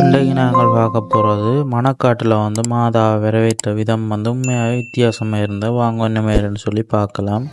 இன்றைக்கு நாங்கள் பார்க்க போகிறது மணக்காட்டில் வந்து மாதா விரைவித்த விதம் வந்து உண்மையாக வித்தியாசமாக இருந்தால் வாங்க ஒன்றுமே சொல்லி பார்க்கலாம்.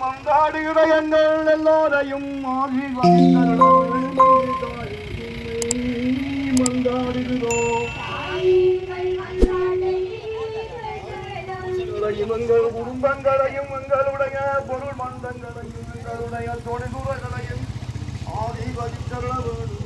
மந்தாடுகிற எங்கள் எல்லோரையும் ஆசீர்வதித்தருளும். மந்தாடுகிறோம் எங்கள் குடும்பங்களையும் எங்களுடைய பொருள் மந்தங்களையும் எங்களுடைய தொழில்துறைகளையும் ஆசீர்வதித்தருள வேண்டும்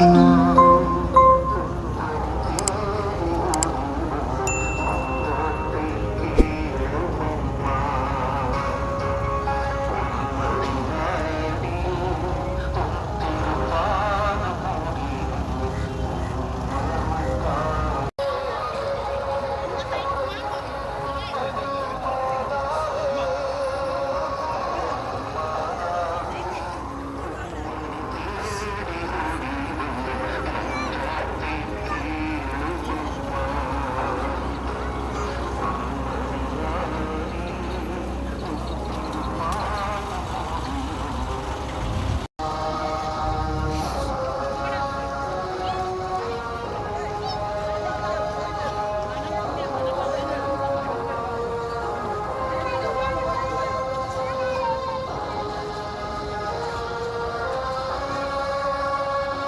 Mm-hmm.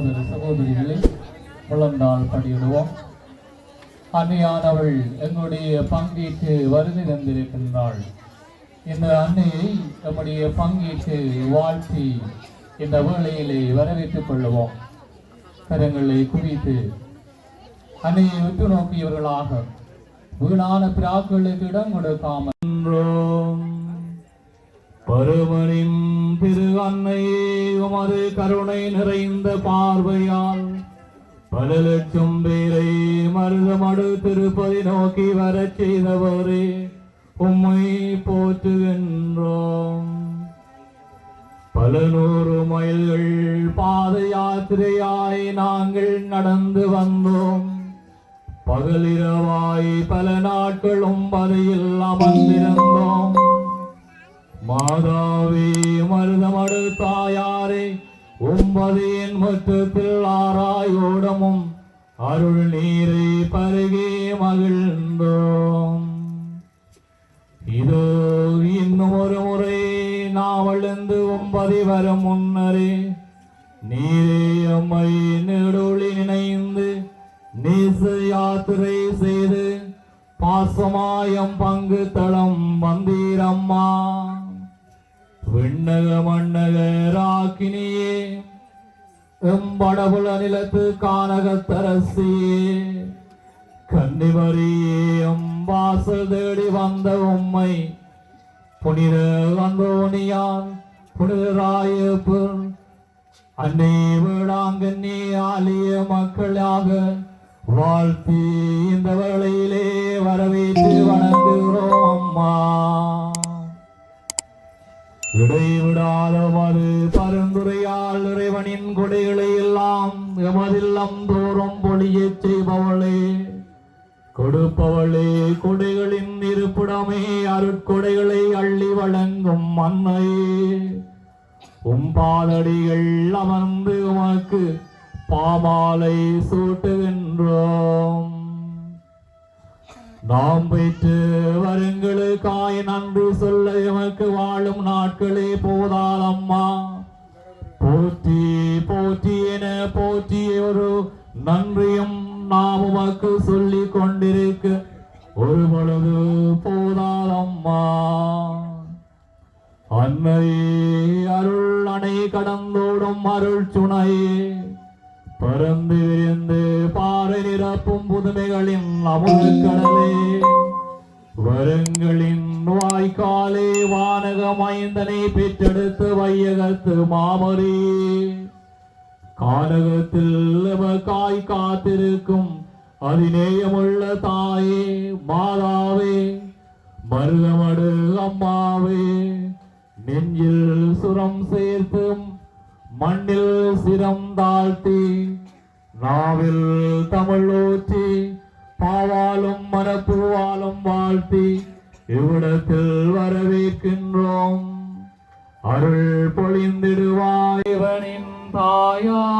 சகோதர சகோதரிகளை முழந்தாள் படியிடுவோம் அன்னையானவள் எங்களுடைய பங்கீட்டு வருகை தந்திருக்கின்றாள் இந்த அன்னையை நம்முடைய பங்கீட்டு வாழ்த்தி இந்த வேளையிலே வரவேற்றுக் கொள்ளுவோம். கரங்களை குவித்து அன்னையை உற்று நோக்கியவர்களாக வீணான பிராக்களுக்கு இடம் கொடுக்காமல் பருமனின் திரு அன்னையே உமது கருணை நிறைந்த பார்வையால் பல லட்சம் பேரை மருதமடு திருப்பதி நோக்கி வரச் செய்தவரே உம்மை போற்றுகின்றோம். பல நூறு மைல்கள் பாத யாத்திரையாய் நாங்கள் நடந்து வந்தோம். பகலிரவாய் பல நாட்களும் பதியில் அமர்ந்திருந்தோம். மாதாவே மருதமடு தாயாரே உம்பதியின் மொத்தத்தில் ஆராயோடமும் அருள் நீரை பருகே மகிழ்ந்தோம். இதோ இன்னும் ஒரு முறை நாவழுந்து ஒன்பதி வரும் முன்னரே நீரே அம்மை நெடுளி நினைந்து நீச யாத்திரை செய்து பாசமாயம் பங்கு தளம் வந்தீரம்மா மன்னக மண்ணக ராக்கினியே. எம்படபுல நிலத்து கானகத்தரசியே கன்னிமரியம் எம்பாசல் தேடி வந்த உம்மை. புனித அந்தோனியான் புனித ராயப்பர் அன்னை வேளாங்கண்ணி ஆலிய மக்களாக வாழ்த்தி இந்த வேளையிலே வரவேற்று வணங்குகிறோம் அம்மா. இடைவிடாத மது பரிந்துரையால் இறைவனின் கொடைகளை எல்லாம் எமதில்லம் தோறும் பொழியச் செய்பவளே. கொடுப்பவளே கொடைகளின் இருப்பிடமே அருட்கொடைகளை அள்ளி வழங்கும் மன்னையே உம் பாதடிகள் அமர்ந்து உமக்கு பாமாலை சூட்டுகின்றோம். நாம் பெற்று வருங்களுக்காய் நன்றி சொல்ல எமக்கு வாழும் நாட்களே போதால் அம்மா. போற்றி போற்றி என போற்றி ஒரு நன்றியும் நாம் உமக்கு சொல்லிக் கொண்டிருக்க ஒரு பொழுது போதால் அம்மா. அன்னை அருள் அணை கடந்தோடும் அருள் சுனையே பறந்து விரிந்து பாறை நிரப்பும் புதுமைகளின் அமுதக்கடலே வருங்களின் வாய்க்காலே வானக மைந்தனை பெற்றெடுத்து வையகத்து மாமரி. கானகத்தில் காய் காத்திருக்கும் அதிநேயமுள்ள தாயே மாதாவே மருகமடு அம்மாவே நெஞ்சில் சுரம் சேர்த்தும் மண்ணில் சிரம் தாழ்த்தி நாவில் தமிழ் ஊற்றி பாவாலும் மனப்பூவாலும் வாழ்த்தி இவ்விடத்தில் வரவேற்கின்றோம். அருள் பொழிந்திடுவாய் இவனின் தாயாரே.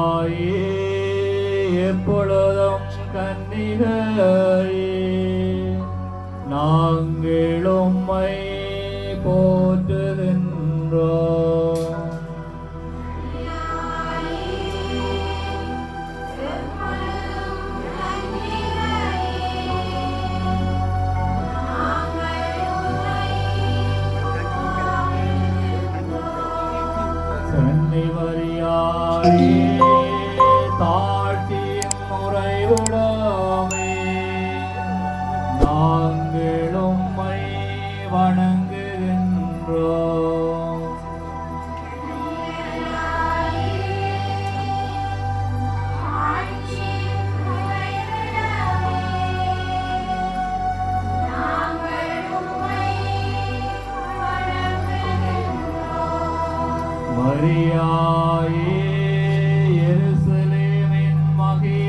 மரியாயே எப்பொழுதும் கன்னிகையே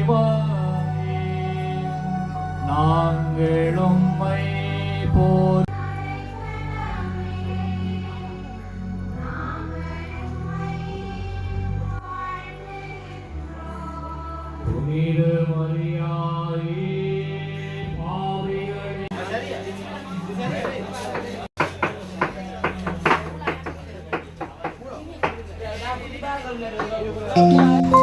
மகிமாயே நாங்கள் உம்மை போர். புனித மரியாயே பாவிகளின் ஆ